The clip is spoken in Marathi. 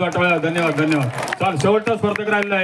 धन्यवाद धन्यवाद धन्यवाद. चाल शेवटचा स्पर्धक राहिलेला आहे.